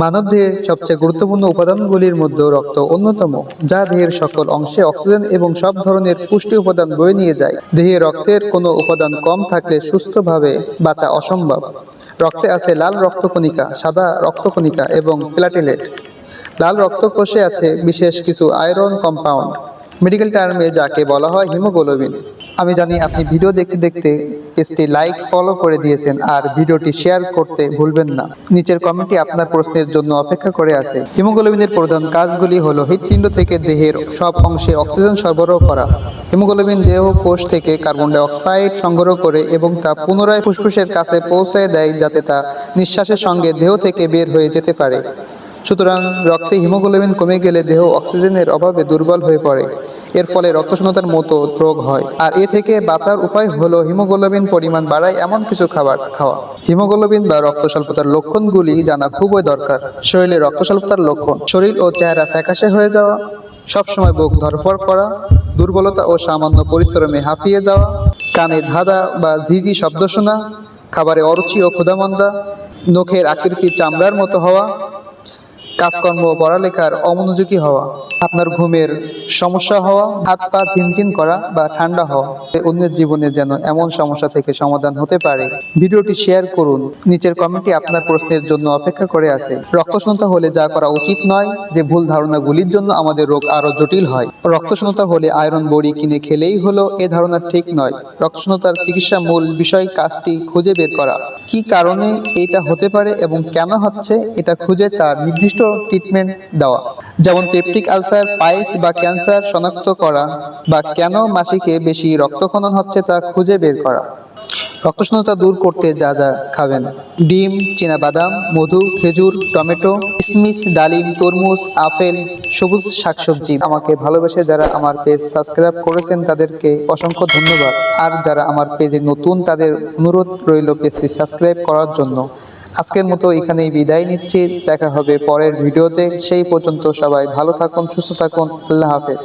মানবদেহে সবচেয়ে গুরুত্বপূর্ণ উপাদানগুলির মধ্যে রক্ত অন্যতম, যা দেহের সকল অংশে অক্সিজেন এবং সব ধরনের পুষ্টি উপাদান বয়ে নিয়ে যায়। দেহে রক্তের কোনো উপাদান কম থাকলে সুস্থভাবে বাঁচা অসম্ভব। রক্তে আছে লাল রক্তকণিকা, সাদা রক্তকণিকা এবং প্লাটিলেট। লাল রক্তকোষে আছে বিশেষ কিছু আয়রন কম্পাউন্ড। মেডিকেল টার্মে যাকে বলা হয় হিমোগ্লোবিন। আমি জানি আপনি ভিডিও দেখতে দেখতে পেজটি লাইক ফলো করে দিয়েছেন আর ভিডিওটি শেয়ার করতে ভুলবেন না। নিচের কমেন্টে আপনার প্রশ্নের জন্য অপেক্ষা করে আছে। হিমোগ্লোবিনের প্রধান কাজগুলি হলো হৃৎপিণ্ড থেকে দেহের সব অংশে অক্সিজেন সরবরাহ করা। হিমোগ্লোবিন দেহ, কোষ থেকে কার্বন ডাই অক্সাইড সংগ্রহ করে এবং তা পুনরায় ফুসফুসের কাছে পৌঁছায় দেয় যাতে তা নিঃশ্বাসের সঙ্গে দেহ থেকে বের হয়ে যেতে পারে। সুতরাং রক্তে হিমোগ্লোবিন কমে গেলে দেহ অক্সিজেনের অভাবে দুর্বল হয়ে পড়ে। এর ফলে রক্তশূন্যতার মতো রোগ হয়। আর এ থেকে বাঁচার উপায় হলো হিমোগ্লোবিন পরিমাণ বাড়ায় এমন কিছু খাবার খাওয়া। হিমোগ্লোবিন বা রক্ত স্বল্পতার লক্ষণগুলি জানা খুবই দরকার। শরীরে রক্ত স্বল্পতার লক্ষণ, শরীর ও চেহারা ফ্যাকাশে হয়ে যাওয়া, সবসময় বুক ধরফর করা, দুর্বলতা ও সামান্য পরিশ্রমে হাঁপিয়ে যাওয়া, কানে ধাঁধা বা ঝিঝি শব্দ শোনা, খাবারে অরুচি ও ক্ষুধামন্দা, নখের আকৃতি চামড়ার মতো হওয়া, কাজকর্ম পড়ালেখার অমনোযোগী হওয়া। আপনার ঘুমের সমস্যা হওয়া, হাত পা ঝিনঝিন করা বা ঠান্ডা হওয়া অন্যের জীবনে যেন এমন সমস্যা থেকে সমাধান হতে পারে। ভিডিওটি শেয়ার করুন। নিচের কমেন্টে আপনার প্রশ্নের জন্য অপেক্ষা করে আছে। রক্তশূন্যতা হলে যা করা উচিত নয়, যে ভুল ধারণাগুলির জন্য আমাদের রোগ আরও জটিল হয়। রক্তশূন্যতা হলে আয়রন বড়ি কিনে খেলেই হলো, এ ধারণা ঠিক নয়। রক্তশূন্যতার চিকিৎসা মূল বিষয় কাজটি খুঁজে বের করা। কি কারণে এটা হতে পারে এবং কেন হচ্ছে, এটা খুঁজে তার নির্দিষ্ট ট্রিটমেন্ট দেওয়া। যেমন পেপটিক আলসার, পাইলস বা ক্যান্সার শনাক্ত করা বা কেন মাসিকে বেশি রক্তক্ষরণ হচ্ছে তা খুঁজে বের করা। রক্তশূন্যতা দূর করতে যা যা খাবেন। ডিম বাদাম মধু, খেজুর, টমেটো কিশমিশ ডালিম, তরমুজ, আপেল, সবুজ শাকসবজি। আমাকে ভালোবেসে যারা আমার পেজ সাবস্ক্রাইব করেছেন তাদেরকে অসংখ্য ধন্যবাদ। আর যারা আমার পেজে নতুন তাদের অনুরোধ রইল পেজটি সাবস্ক্রাইব করার জন্য। আজকের মতো এখানেই বিদায় নিচ্ছি। দেখা হবে পরের ভিডিওতে। সেই পর্যন্ত সবাই ভালো থাকুন, সুস্থ থাকুন। আল্লাহ হাফেজ।